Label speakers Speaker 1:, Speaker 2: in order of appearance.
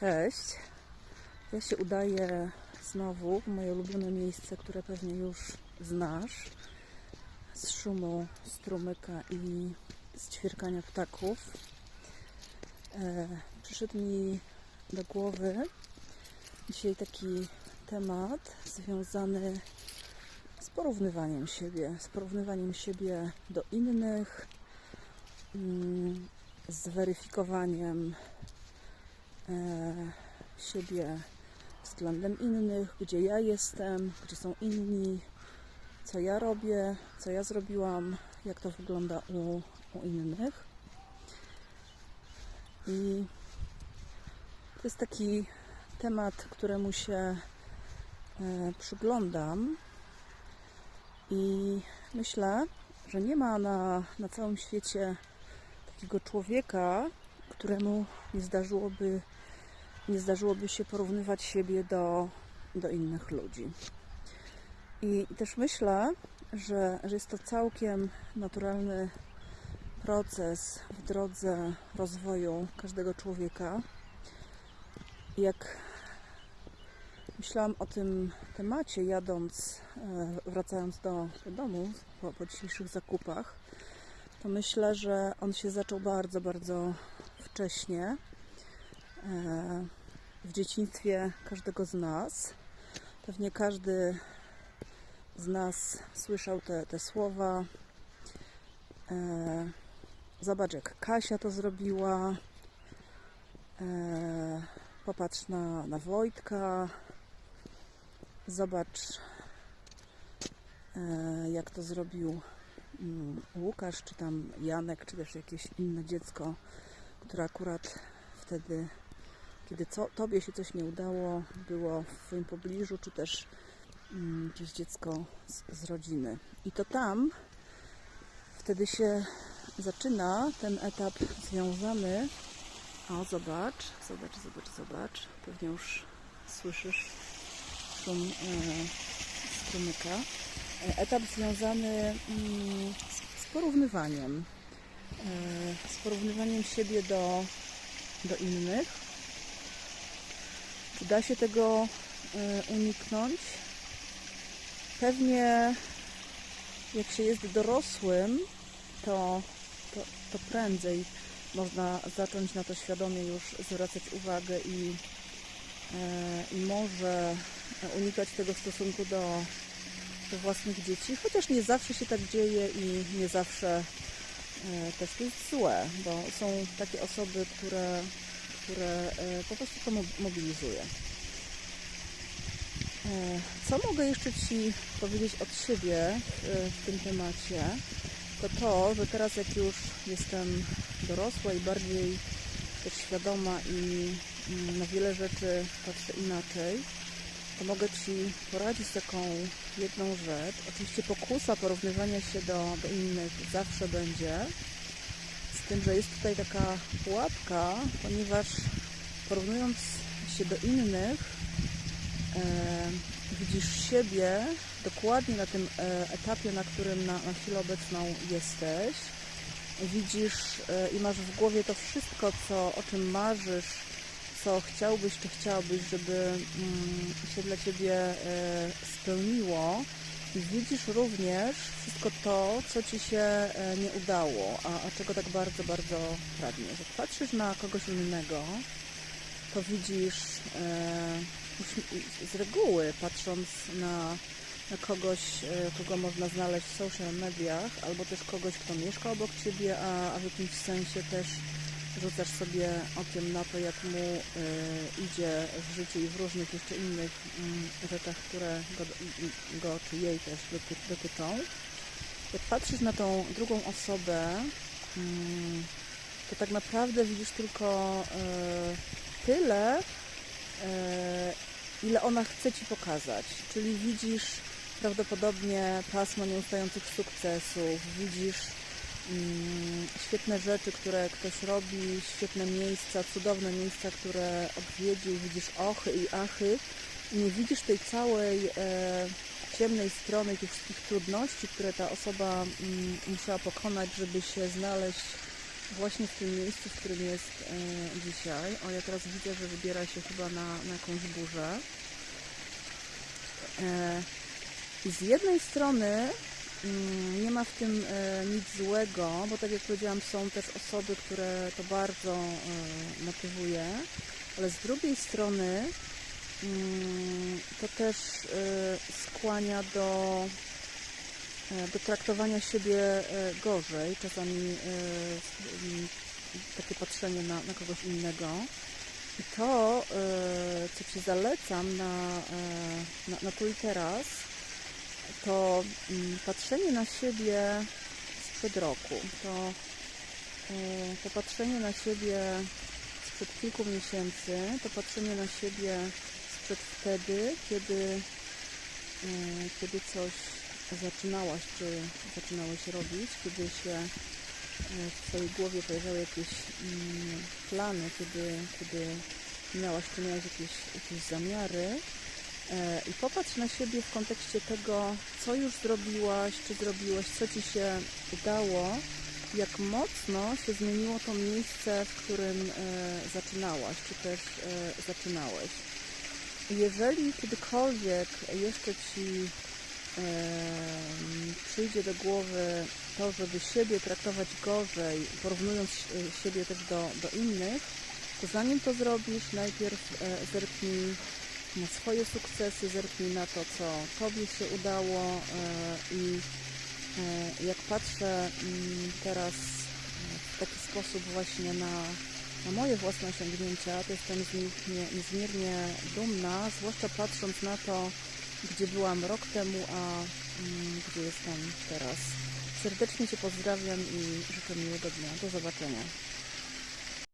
Speaker 1: Cześć. Ja się udaję znowu w moje ulubione miejsce, które pewnie już znasz. Z szumu strumyka i z ćwierkania ptaków. E, przyszedł mi do głowy dzisiaj taki temat związany z porównywaniem siebie, z porównywaniem siebie do innych, mm, z weryfikowaniem siebie względem innych, gdzie ja jestem, gdzie są inni, co ja robię, co ja zrobiłam, jak to wygląda u, u innych. I to jest taki temat, któremu się e, przyglądam i myślę, że nie ma na, na całym świecie takiego człowieka, któremu nie zdarzyłoby, nie zdarzyłoby się porównywać siebie do, do innych ludzi. I, też myślę, że, że jest to całkiem naturalny proces w drodze rozwoju każdego człowieka. Jak myślałam o tym temacie, jadąc, e, wracając do, do domu po, po dzisiejszych zakupach, to myślę, że on się zaczął bardzo, bardzo wcześnie. E, W dzieciństwie każdego z nas. Pewnie każdy z nas słyszał te, te słowa. E, Zobacz, jak Kasia to zrobiła. E, Popatrz na, na Wojtka. Zobacz, jak to zrobił mm, Łukasz, czy tam Janek, czy też jakieś inne dziecko, które akurat wtedy, kiedy co, tobie się coś nie udało, było w twoim pobliżu, czy też mm, jakieś dziecko z, z rodziny. I to tam wtedy się zaczyna ten etap związany. O, zobacz, zobacz, zobacz, zobacz. Pewnie już słyszysz szum e, strumyka. E, Etap związany mm, z, z porównywaniem. E, z porównywaniem siebie do, do innych. Czy da się tego e, uniknąć? Pewnie jak się jest dorosłym, to, to, to prędzej można zacząć na to świadomie już zwracać uwagę i, e, i może unikać tego w stosunku do, do własnych dzieci, chociaż nie zawsze się tak dzieje i nie zawsze e, też to jest złe, bo są takie osoby, które, które e, po prostu to mo- mobilizuje. Co mogę jeszcze Ci powiedzieć od siebie e, w tym temacie? To to, że teraz jak już jestem dorosła i bardziej też świadoma i mm, na wiele rzeczy patrzę inaczej, to mogę Ci poradzić taką jedną rzecz. Oczywiście pokusa porównywania się do, do innych zawsze będzie, tym, że jest tutaj taka pułapka, ponieważ porównując się do innych, e, widzisz siebie dokładnie na tym e, etapie, na którym na, na chwilę obecną jesteś. Widzisz e, i masz w głowie to wszystko, co, o czym marzysz, co chciałbyś czy chciałabyś, żeby mm, się dla Ciebie e, spełniło. I widzisz również wszystko to, co Ci się e, nie udało, a, a czego tak bardzo, bardzo pragniesz. Jak patrzysz na kogoś innego, to widzisz e, z reguły, patrząc na, na kogoś, e, kogo można znaleźć w social mediach, albo też kogoś, kto mieszka obok Ciebie, a, a w jakimś sensie też rzucasz sobie okiem na to, jak mu e, idzie w życiu i w różnych jeszcze innych mm, rzeczach, które go, go czy jej też doty, dotyczą. Jak patrzysz na tą drugą osobę, mm, to tak naprawdę widzisz tylko e, tyle, e, ile ona chce Ci pokazać. Czyli widzisz prawdopodobnie pasmo nieustających sukcesów, widzisz mm, świetne rzeczy, które ktoś robi, świetne miejsca, cudowne miejsca, które odwiedził, widzisz ochy i achy nie widzisz tej całej e, ciemnej strony, tych wszystkich trudności, które ta osoba mm, musiała pokonać, żeby się znaleźć właśnie w tym miejscu, w którym jest e, dzisiaj. O, ja teraz widzę, że wybiera się chyba na, na jakąś burzę. E, I z jednej strony mm, nie ma w tym e, nic złego, bo tak jak powiedziałam, są też osoby, które to bardzo e, motywuje, ale z drugiej strony mm, to też e, skłania do, do traktowania siebie gorzej, czasami e, s- m, takie patrzenie na, na kogoś innego. I to, co Ci zalecam na, na, na tu i teraz, to mm, patrzenie na siebie sprzed roku. To, e, to patrzenie na siebie sprzed kilku miesięcy, to patrzenie na siebie sprzed wtedy, kiedy, e, kiedy coś zaczynałaś, czy zaczynałeś robić, kiedy się w Twojej głowie pojawiały jakieś mm, plany, kiedy, kiedy miałaś, czy miałaś jakieś, jakieś zamiary i popatrz na siebie w kontekście tego, co już zrobiłaś, czy zrobiłeś, co Ci się udało, jak mocno się zmieniło to miejsce, w którym e, zaczynałaś, czy też e, zaczynałeś. Jeżeli kiedykolwiek jeszcze Ci przyjdzie do głowy to, żeby siebie traktować gorzej, porównując e, siebie też do, do innych, to zanim to zrobisz, najpierw e, zerknij na swoje sukcesy, zerknij na to, co Tobie się udało e, i e, jak patrzę mm, teraz e, w taki sposób właśnie na, na moje własne osiągnięcia, to jestem z nich nie, niezmiernie dumna, zwłaszcza patrząc na to, gdzie byłam rok temu, a mm, gdzie jestem teraz. Serdecznie Cię pozdrawiam i życzę miłego dnia. Do zobaczenia.